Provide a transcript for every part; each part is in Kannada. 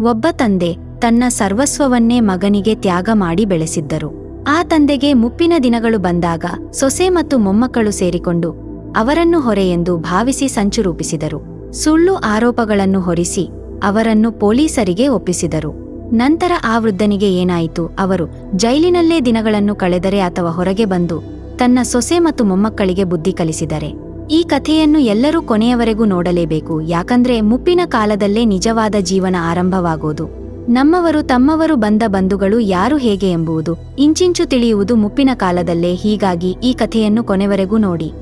ಒಬ್ಬ ತಂದೆ ತನ್ನ ಸರ್ವಸ್ವವನ್ನೇ ಮಗನಿಗೆ ತ್ಯಾಗ ಮಾಡಿ ಬೆಳೆಸಿದ್ದರು. ಆ ತಂದೆಗೆ ಮುಪ್ಪಿನ ದಿನಗಳು ಬಂದಾಗ ಸೊಸೆ ಮತ್ತು ಮೊಮ್ಮಕ್ಕಳು ಸೇರಿಕೊಂಡು ಅವರನ್ನು ಹೊರೆ ಎಂದು ಭಾವಿಸಿ ಸಂಚು ರೂಪಿಸಿದರು. ಸುಳ್ಳು ಆರೋಪಗಳನ್ನು ಹೊರಿಸಿ ಅವರನ್ನು ಪೊಲೀಸರಿಗೆ ಒಪ್ಪಿಸಿದರು. ನಂತರ ಆ ವೃದ್ಧನಿಗೆ ಏನಾಯಿತು ಅವರು ಜೈಲಿನಲ್ಲೇ ದಿನಗಳನ್ನು ಕಳೆದರೆ ಅಥವಾ ಹೊರಗೆ ಬಂದು ತನ್ನ ಸೊಸೆ ಮತ್ತು ಮೊಮ್ಮಕ್ಕಳಿಗೆ ಬುದ್ಧಿ ಕಲಿಸಿದರೆ. ಈ ಕಥೆಯನ್ನು ಎಲ್ಲರೂ ಕೊನೆಯವರೆಗೂ ನೋಡಲೇಬೇಕು. ಯಾಕಂದ್ರೆ ಮುಪ್ಪಿನ ಕಾಲದಲ್ಲೇ ನಿಜವಾದ ಜೀವನ ಆರಂಭವಾಗೋದು. ನಮ್ಮವರು ತಮ್ಮವರು ಬಂದ ಬಂಧುಗಳು ಯಾರು ಹೇಗೆ ಎಂಬುವುದು ಇಂಚಿಂಚು ತಿಳಿಯುವುದು ಮುಪ್ಪಿನ ಕಾಲದಲ್ಲೇ. ಹೀಗಾಗಿ ಈ ಕಥೆಯನ್ನು ಕೊನೆವರೆಗೂ ನೋಡಿ.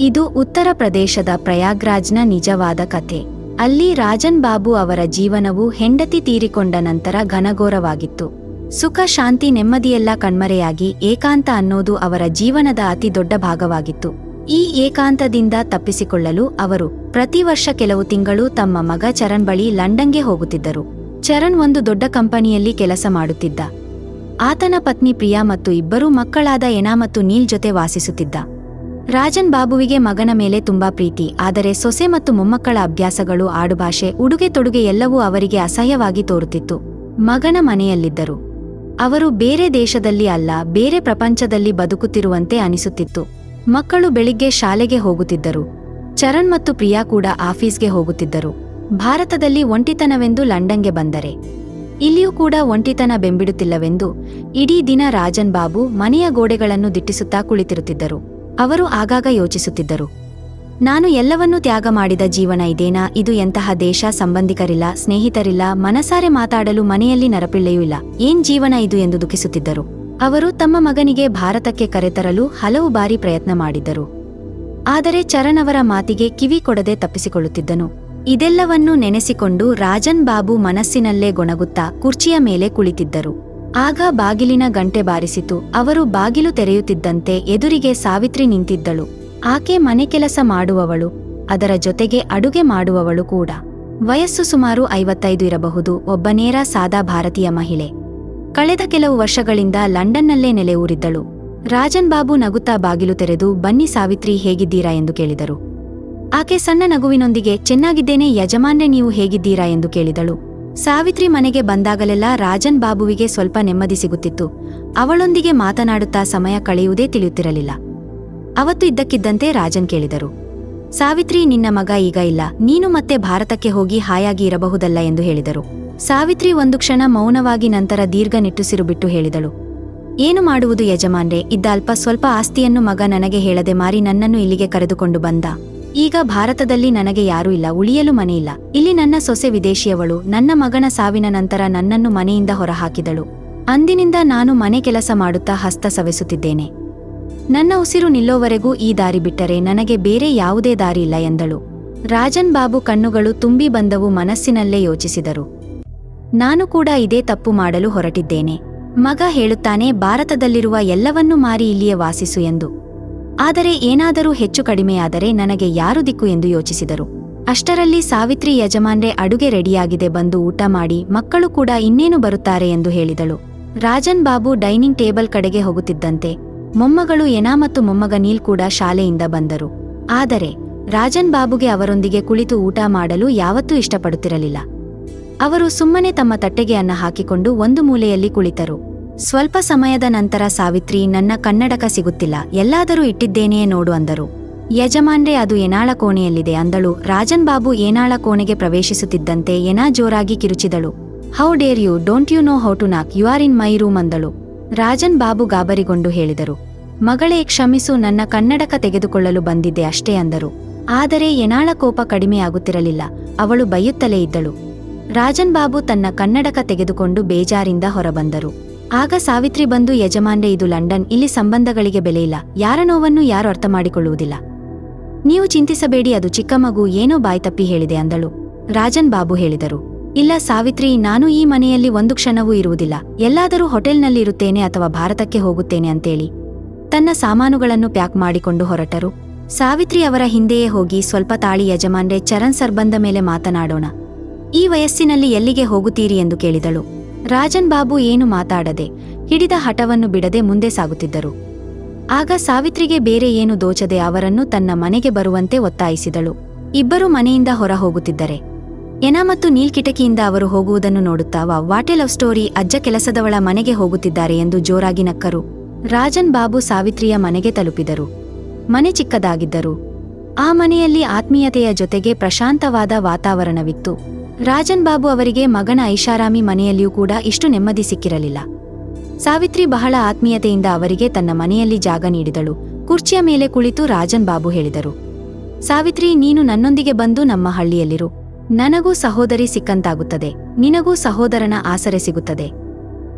ಇದು ಉತ್ತರ ಪ್ರದೇಶದ ಪ್ರಯಾಗ್ರಾಜ್ನ ನಿಜವಾದ ಕಥೆ. ಅಲ್ಲಿ ರಾಜನ್ ಬಾಬು ಅವರ ಜೀವನವು ಹೆಂಡತಿ ತೀರಿಕೊಂಡ ನಂತರ ಘನಘೋರವಾಗಿತ್ತು. ಸುಖ, ಶಾಂತಿ, ನೆಮ್ಮದಿಯೆಲ್ಲ ಕಣ್ಮರೆಯಾಗಿ ಏಕಾಂತ ಅನ್ನೋದು ಅವರ ಜೀವನದ ಅತಿ ದೊಡ್ಡ ಭಾಗವಾಗಿತ್ತು. ಈ ಏಕಾಂತದಿಂದ ತಪ್ಪಿಸಿಕೊಳ್ಳಲು ಅವರು ಪ್ರತಿ ವರ್ಷ ಕೆಲವು ತಿಂಗಳು ತಮ್ಮ ಮಗ ಚರಣ್ ಬಳಿ ಲಂಡನ್ಗೆ ಹೋಗುತ್ತಿದ್ದರು. ಚರಣ್ ಒಂದು ದೊಡ್ಡ ಕಂಪನಿಯಲ್ಲಿ ಕೆಲಸ ಮಾಡುತ್ತಿದ್ದ. ಆತನ ಪತ್ನಿ ಪ್ರಿಯಾ ಮತ್ತು ಇಬ್ಬರೂ ಮಕ್ಕಳಾದ ಎನಾ ಮತ್ತು ನೀಲ್ ಜೊತೆ ವಾಸಿಸುತ್ತಿದ್ದ. ರಾಜನ್ ಬಾಬುವಿಗೆ ಮಗನ ಮೇಲೆ ತುಂಬಾ ಪ್ರೀತಿ, ಆದರೆ ಸೊಸೆ ಮತ್ತು ಮೊಮ್ಮಕ್ಕಳ ಅಭ್ಯಾಸಗಳು ಆಡುಭಾಷೆ, ಉಡುಗೆ ತೊಡುಗೆ ಎಲ್ಲವೂ ಅವರಿಗೆ ಅಸಹ್ಯವಾಗಿ ತೋರುತ್ತಿತ್ತು. ಮಗನ ಮನೆಯಲ್ಲಿದ್ದರು. ಅವರು ಬೇರೆ ದೇಶದಲ್ಲಿ ಅಲ್ಲ, ಬೇರೆ ಪ್ರಪಂಚದಲ್ಲಿ ಬದುಕುತ್ತಿರುವಂತೆ ಅನಿಸುತ್ತಿತ್ತು. ಮಕ್ಕಳು ಬೆಳಿಗ್ಗೆ ಶಾಲೆಗೆ ಹೋಗುತ್ತಿದ್ದರು. ಚರಣ್ ಮತ್ತು ಪ್ರಿಯಾ ಕೂಡ ಆಫೀಸ್ಗೆ ಹೋಗುತ್ತಿದ್ದರು. ಭಾರತದಲ್ಲಿ ಒಂಟಿತನವೆಂದು ಲಂಡನ್ಗೆ ಬಂದರೆ. ಇಲ್ಲಿಯೂ ಕೂಡ ಒಂಟಿತನ ಬೆಂಬಿಡುತ್ತಿಲ್ಲವೆಂದು ಇಡೀ ದಿನ ರಾಜನ್ ಬಾಬು ಮನೆಯ ಗೋಡೆಗಳನ್ನು ದಿಟ್ಟಿಸುತ್ತಾ ಕುಳಿತಿರುತ್ತಿದ್ದರು. ಅವರು ಆಗಾಗ ಯೋಚಿಸುತ್ತಿದ್ದರು. ನಾನು ಎಲ್ಲವನ್ನೂ ತ್ಯಾಗ ಮಾಡಿದ ಜೀವನ ಇದೇನಾ? ಇದು ಎಂತಹ ದೇಶ ಸಂಬಂಧಿಕರಿಲ್ಲ, ಸ್ನೇಹಿತರಿಲ್ಲ, ಮನಸಾರೆ ಮಾತಾಡಲು ಮನೆಯಲ್ಲಿ ನರಪಿಳ್ಳೆಯೂ ಇಲ್ಲ. ಏನ್ ಜೀವನ ಇದು ಎಂದು ದುಃಖಿಸುತ್ತಿದ್ದರು. ಅವರು ತಮ್ಮ ಮಗನಿಗೆ ಭಾರತಕ್ಕೆ ಕರೆತರಲು ಹಲವು ಬಾರಿ ಪ್ರಯತ್ನ ಮಾಡಿದ್ದರು. ಆದರೆ ಚರಣ್ ಅವರ ಮಾತಿಗೆ ಕಿವಿ ಕೊಡದೆ ತಪ್ಪಿಸಿಕೊಳ್ಳುತ್ತಿದ್ದನು. ಇದೆಲ್ಲವನ್ನೂ ನೆನೆಸಿಕೊಂಡು ರಾಜನ್ ಬಾಬು ಮನಸ್ಸಿನಲ್ಲೇ ಗೊಣಗುತ್ತಾ ಕುರ್ಚಿಯ ಮೇಲೆ ಕುಳಿತಿದ್ದರು. ಆಗ ಬಾಗಿಲಿನ ಗಂಟೆ ಬಾರಿಸಿತು. ಅವರು ಬಾಗಿಲು ತೆರೆಯುತ್ತಿದ್ದಂತೆ ಎದುರಿಗೆ ಸಾವಿತ್ರಿ ನಿಂತಿದ್ದಳು. ಆಕೆ ಮನೆ ಕೆಲಸ ಮಾಡುವವಳು, ಅದರ ಜೊತೆಗೆ ಅಡುಗೆ ಮಾಡುವವಳು ಕೂಡ. ವಯಸ್ಸು ಸುಮಾರು ಐವತ್ತೈದು ಇರಬಹುದು, ಒಬ್ಬ ನೇರ ಸಾದಾ ಭಾರತೀಯ ಮಹಿಳೆ. ಕಳೆದ ಕೆಲವು ವರ್ಷಗಳಿಂದ ಲಂಡನ್ನಲ್ಲೇ ನೆಲೆಯೂರಿದ್ದಳು. ರಾಜನ್ ಬಾಬು ನಗುತ್ತಾ ಬಾಗಿಲು ತೆರೆದು, ಬನ್ನಿ ಸಾವಿತ್ರಿ ಹೇಗಿದ್ದೀರಾ ಎಂದು ಕೇಳಿದರು. ಆಕೆ ಸಣ್ಣ ನಗುವಿನೊಂದಿಗೆ, ಚೆನ್ನಾಗಿದ್ದೇನೆ, ಯಜಮಾನ್ರೆ, ನೀವು ಹೇಗಿದ್ದೀರಾ? ಎಂದು ಕೇಳಿದಳು. ಸಾವಿತ್ರಿ ಮನೆಗೆ ಬಂದಾಗಲೆಲ್ಲ ರಾಜನ್ ಬಾಬುವಿಗೆ ಸ್ವಲ್ಪ ನೆಮ್ಮದಿ ಸಿಗುತ್ತಿತ್ತು. ಅವಳೊಂದಿಗೆ ಮಾತನಾಡುತ್ತಾ ಸಮಯ ಕಳೆಯುವುದೇ ತಿಳಿಯುತ್ತಿರಲಿಲ್ಲ. ಅವತ್ತು ಇದ್ದಕ್ಕಿದ್ದಂತೆ ರಾಜನ್ ಕೇಳಿದರು. ಸಾವಿತ್ರಿ, ನಿನ್ನ ಮಗ ಈಗ ಇಲ್ಲ. ನೀನು ಮತ್ತೆ ಭಾರತಕ್ಕೆ ಹೋಗಿ ಹಾಯಾಗಿ ಇರಬಹುದಲ್ಲ ಎಂದು ಹೇಳಿದರು. ಸಾವಿತ್ರಿ ಒಂದು ಕ್ಷಣ ಮೌನವಾಗಿ ನಂತರ ದೀರ್ಘ ನಿಟ್ಟುಸಿರು ಬಿಟ್ಟು ಹೇಳಿದಳು. ಏನು ಮಾಡುವುದು ಯಜಮಾನ್ರೆ? ಇದ್ದ ಅಲ್ಪ ಸ್ವಲ್ಪ ಆಸ್ತಿಯನ್ನು ಮಗ ನನಗೆ ಹೇಳದೆ ಮಾರಿ ನನ್ನನ್ನು ಇಲ್ಲಿಗೆ ಕರೆದುಕೊಂಡು ಬಂದ. ಈಗ ಭಾರತದಲ್ಲಿ ನನಗೆ ಯಾರೂ ಇಲ್ಲ, ಉಳಿಯಲು ಮನೆಯಿಲ್ಲ ಇಲ್ಲಿ ನನ್ನ ಸೊಸೆ ವಿದೇಶಿಯವಳು, ನನ್ನ ಮಗನ ಸಾವಿನ ನಂತರ ನನ್ನನ್ನು ಮನೆಯಿಂದ ಹೊರಹಾಕಿದಳು. ಅಂದಿನಿಂದ ನಾನು ಮನೆ ಕೆಲಸ ಮಾಡುತ್ತಾ ಹಸ್ತ ಸವೆಸುತ್ತಿದ್ದೇನೆ. ನನ್ನ ಉಸಿರು ನಿಲ್ಲೋವರೆಗೂ ಈ ದಾರಿ ಬಿಟ್ಟರೆ ನನಗೆ ಬೇರೆ ಯಾವುದೇ ದಾರಿ ಇಲ್ಲ ಎಂದಳು. ರಾಜನ್ ಬಾಬು ಕಣ್ಣುಗಳು ತುಂಬಿ ಬಂದವು ಮನಸ್ಸಿನಲ್ಲೇ ಯೋಚಿಸಿದರು. ನಾನು ಕೂಡ ಇದೇ ತಪ್ಪು ಮಾಡಲು ಹೊರಟಿದ್ದೇನೆ. ಮಗ ಹೇಳುತ್ತಾನೆ, ಭಾರತದಲ್ಲಿರುವ ಎಲ್ಲವನ್ನೂ ಮಾರಿ ಇಲ್ಲಿಯೇ ವಾಸಿಸು ಎಂದು. ಆದರೆ ಏನಾದರೂ ಹೆಚ್ಚು ಕಡಿಮೆಯಾದರೆ ನನಗೆ ಯಾರು ದಿಕ್ಕು ಎಂದು ಯೋಚಿಸಿದರು. ಅಷ್ಟರಲ್ಲಿ ಸಾವಿತ್ರಿ ಯಜಮಾನ್ರೆ ಅಡುಗೆ ರೆಡಿಯಾಗಿದೆ ಬಂದು ಊಟ ಮಾಡಿ ಮಕ್ಕಳು ಕೂಡ ಇನ್ನೇನು ಬರುತ್ತಾರೆ ಎಂದು ಹೇಳಿದಳು. ರಾಜನ್ ಬಾಬು ಡೈನಿಂಗ್ ಟೇಬಲ್ ಕಡೆಗೆ ಹೋಗುತ್ತಿದ್ದಂತೆ ಮೊಮ್ಮಗಳು ಎನಾ ಮತ್ತು ಮೊಮ್ಮಗ ನೀಲ್ ಕೂಡ ಶಾಲೆಯಿಂದ ಬಂದರು. ಆದರೆ ರಾಜನ್ ಬಾಬುಗೆ ಅವರೊಂದಿಗೆ ಕುಳಿತು ಊಟ ಮಾಡಲು ಯಾವತ್ತೂ ಇಷ್ಟಪಡುತ್ತಿರಲಿಲ್ಲ. ಅವರು ಸುಮ್ಮನೆ ತಮ್ಮ ತಟ್ಟೆಗೆ ಅನ್ನ ಹಾಕಿಕೊಂಡು ಒಂದು ಮೂಲೆಯಲ್ಲಿ ಕುಳಿತರು. ಸ್ವಲ್ಪ ಸಮಯದ ನಂತರ ಸಾವಿತ್ರಿ, ನನ್ನ ಕನ್ನಡಕ ಸಿಗುತ್ತಿಲ್ಲ. ಎಲ್ಲಾದರೂ ಇಟ್ಟಿದ್ದೇನೆಯೇ ನೋಡು ಅಂದರು. ಯಜಮಾನ್ರೆ, ಅದು ಎನಾಳ ಕೋಣೆಯಲ್ಲಿದೆ ಅಂದಳು. ರಾಜನ್ ಬಾಬು ಏನಾಳ ಕೋಣೆಗೆ ಪ್ರವೇಶಿಸುತ್ತಿದ್ದಂತೆ ಏನಾ ಜೋರಾಗಿ ಕಿರುಚಿದಳು. How dare you, don't you know how to knock, you are in my room ಅಂದಳು. ರಾಜನ್ ಬಾಬು ಗಾಬರಿಗೊಂಡು ಹೇಳಿದರು. ಮಗಳೇ, ಕ್ಷಮಿಸು, ನನ್ನ ಕನ್ನಡಕ ತೆಗೆದುಕೊಳ್ಳಲು ಬಂದಿದ್ದೆ ಅಷ್ಟೇ ಅಂದರು. ಆದರೆ ಎನಾಳ ಕೋಪ ಕಡಿಮೆಯಾಗುತ್ತಿರಲಿಲ್ಲ ಅವಳು ಬೈಯುತ್ತಲೇ ಇದ್ದಳು. ರಾಜನ್ ಬಾಬು ತನ್ನ ಕನ್ನಡಕ ತೆಗೆದುಕೊಂಡು ಬೇಜಾರಿಂದ ಹೊರಬಂದರು. ಆಗ ಸಾವಿತ್ರಿ ಬಂದು ಯಜಮಾನ್ರೆ, ಇದು ಲಂಡನ್, ಇಲ್ಲಿ ಸಂಬಂಧಗಳಿಗೆ ಬೆಲೆಯಿಲ್ಲ. ಯಾರ ನೋವನ್ನು ಯಾರು ಅರ್ಥ ಮಾಡಿಕೊಳ್ಳುವುದಿಲ್ಲ ನೀವು ಚಿಂತಿಸಬೇಡಿ, ಅದು ಚಿಕ್ಕ ಮಗು, ಏನೋ ಬಾಯ್ತಪ್ಪಿ ಹೇಳಿದೆ ಅಂದಳು. ರಾಜನ್ ಬಾಬು ಹೇಳಿದರು. ಇಲ್ಲ ಸಾವಿತ್ರಿ, ನಾನು ಈ ಮನೆಯಲ್ಲಿ ಒಂದು ಕ್ಷಣವೂ ಇರುವುದಿಲ್ಲ. ಎಲ್ಲಾದರೂ ಹೋಟೆಲ್ನಲ್ಲಿ ಇರುತ್ತೇನೆ ಅಥವಾ ಭಾರತಕ್ಕೆ ಹೋಗುತ್ತೇನೆ ಅಂತೇಳಿ. ತನ್ನ ಸಾಮಾನುಗಳನ್ನು ಪ್ಯಾಕ್ ಮಾಡಿಕೊಂಡು ಹೊರಟರು. ಸಾವಿತ್ರಿ ಅವರ ಹಿಂದೆಯೇ ಹೋಗಿ ಸ್ವಲ್ಪ ತಾಳಿ ಯಜಮಾನ್ರೆ, ಚರಣ್ ಸರ್ಬಂದ ಮೇಲೆ ಮಾತನಾಡೋಣ. ಈ ವಯಸ್ಸಿನಲ್ಲಿ ಎಲ್ಲಿಗೆ ಹೋಗುತ್ತೀರಿ ಎಂದು ಕೇಳಿದಳು. ರಾಜನ್ ಬಾಬು ಏನು ಮಾತಾಡದೆ ಹಿಡಿದ ಹಠವನ್ನು ಬಿಡದೆ ಮುಂದೆ ಸಾಗುತ್ತಿದ್ದರು. ಆಗ ಸಾವಿತ್ರಿಗೆ ಬೇರೆ ಏನು ದೋಚದೆ ಅವರನ್ನು ತನ್ನ ಮನೆಗೆ ಬರುವಂತೆ ಒತ್ತಾಯಿಸಿದಳು. ಇಬ್ಬರು ಮನೆಯಿಂದ ಹೊರ ಹೋಗುತ್ತಿದ್ದರೆ ಎನಾ ಮತ್ತು ನೀಲ್ ಕಿಟಕಿಯಿಂದ ಅವರು ಹೋಗುವುದನ್ನು ನೋಡುತ್ತಾವ ವಾಟೆ ಲವ್ ಸ್ಟೋರಿ ಅಜ್ಜ ಕೆಲಸದವಳ ಮನೆಗೆ ಹೋಗುತ್ತಿದ್ದಾರೆ ಎಂದು ಜೋರಾಗಿ ನಕ್ಕರು. ರಾಜನ್ ಬಾಬು ಸಾವಿತ್ರಿಯ ಮನೆಗೆ ತಲುಪಿದರು. ಮನೆ ಚಿಕ್ಕದಾಗಿದ್ದರು. ಆ ಮನೆಯಲ್ಲಿ ಆತ್ಮೀಯತೆಯ ಜೊತೆಗೆ ಪ್ರಶಾಂತವಾದ ವಾತಾವರಣವಿತ್ತು. ರಾಜನ್ ಬಾಬು ಅವರಿಗೆ ಮಗನ ಐಷಾರಾಮಿ ಮನೆಯಲ್ಲಿಯೂ ಕೂಡ ಇಷ್ಟು ನೆಮ್ಮದಿ ಸಿಕ್ಕಿರಲಿಲ್ಲ. ಸಾವಿತ್ರಿ ಬಹಳ ಆತ್ಮೀಯತೆಯಿಂದ ಅವರಿಗೆ ತನ್ನ ಮನೆಯಲ್ಲಿ ಜಾಗ ನೀಡಿದಳು. ಕುರ್ಚಿಯ ಮೇಲೆ ಕುಳಿತು ರಾಜನ್ ಬಾಬು ಹೇಳಿದರು. ಸಾವಿತ್ರಿ, ನೀನು ನನ್ನೊಂದಿಗೆ ಬಂದು ನಮ್ಮ ಹಳ್ಳಿಯಲ್ಲಿರು. ನನಗೂ ಸಹೋದರಿ ಸಿಕ್ಕಂತಾಗುತ್ತದೆ. ನಿನಗೂ ಸಹೋದರನ ಆಸರೆ ಸಿಗುತ್ತದೆ.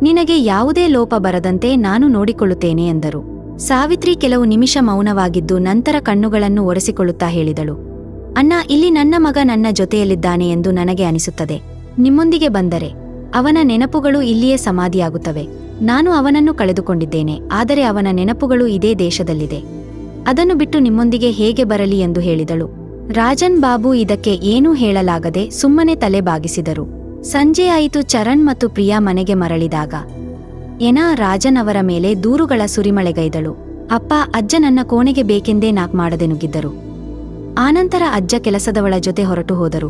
ನಿನಗೆ ಯಾವುದೇ ಲೋಪ ಬರದಂತೆ ನಾನು ನೋಡಿಕೊಳ್ಳುತ್ತೇನೆ ಎಂದರು. ಸಾವಿತ್ರಿ ಕೆಲವು ನಿಮಿಷ ಮೌನವಾಗಿದ್ದು ನಂತರ ಕಣ್ಣುಗಳನ್ನು ಒರೆಸಿಕೊಳ್ಳುತ್ತಾ ಹೇಳಿದಳು. ಅಣ್ಣ, ಇಲ್ಲಿ ನನ್ನ ಮಗ ನನ್ನ ಜೊತೆಯಲ್ಲಿದ್ದಾನೆ ಎಂದು ನನಗೆ ಅನಿಸುತ್ತದೆ. ನಿಮ್ಮೊಂದಿಗೆ ಬಂದರೆ ಅವನ ನೆನಪುಗಳು ಇಲ್ಲಿಯೇ ಸಮಾಧಿಯಾಗುತ್ತವೆ. ನಾನು ಅವನನ್ನು ಕಳೆದುಕೊಂಡಿದ್ದೇನೆ, ಆದರೆ ಅವನ ನೆನಪುಗಳು ಇದೇ ದೇಶದಲ್ಲಿದೆ. ಅದನ್ನು ಬಿಟ್ಟು ನಿಮ್ಮೊಂದಿಗೆ ಹೇಗೆ ಬರಲಿ ಎಂದು ಹೇಳಿದಳು. ರಾಜನ್ ಬಾಬು ಇದಕ್ಕೆ ಏನೂ ಹೇಳಲಾಗದೆ ಸುಮ್ಮನೆ ತಲೆ ಬಾಗಿಸಿದರು. ಸಂಜೆಯಾಯಿತು ಚರಣ್ ಮತ್ತು ಪ್ರಿಯಾ ಮನೆಗೆ ಮರಳಿದಾಗ. ಎನಾ ರಾಜನ್ ಅವರ ಮೇಲೆ ದೂರುಗಳ ಸುರಿಮಳೆಗೈದಳು. ಅಪ್ಪ, ಅಜ್ಜ ನನ್ನ ಕೋಣೆಗೆ ಬೇಕೆಂದೇ ನಾಕ್ ಮಾಡದೆ ನುಗ್ಗಿದ್ದರು. ಆನಂತರ ಅಜ್ಜ ಕೆಲಸದವಳ ಜೊತೆ ಹೊರಟು ಹೋದರು.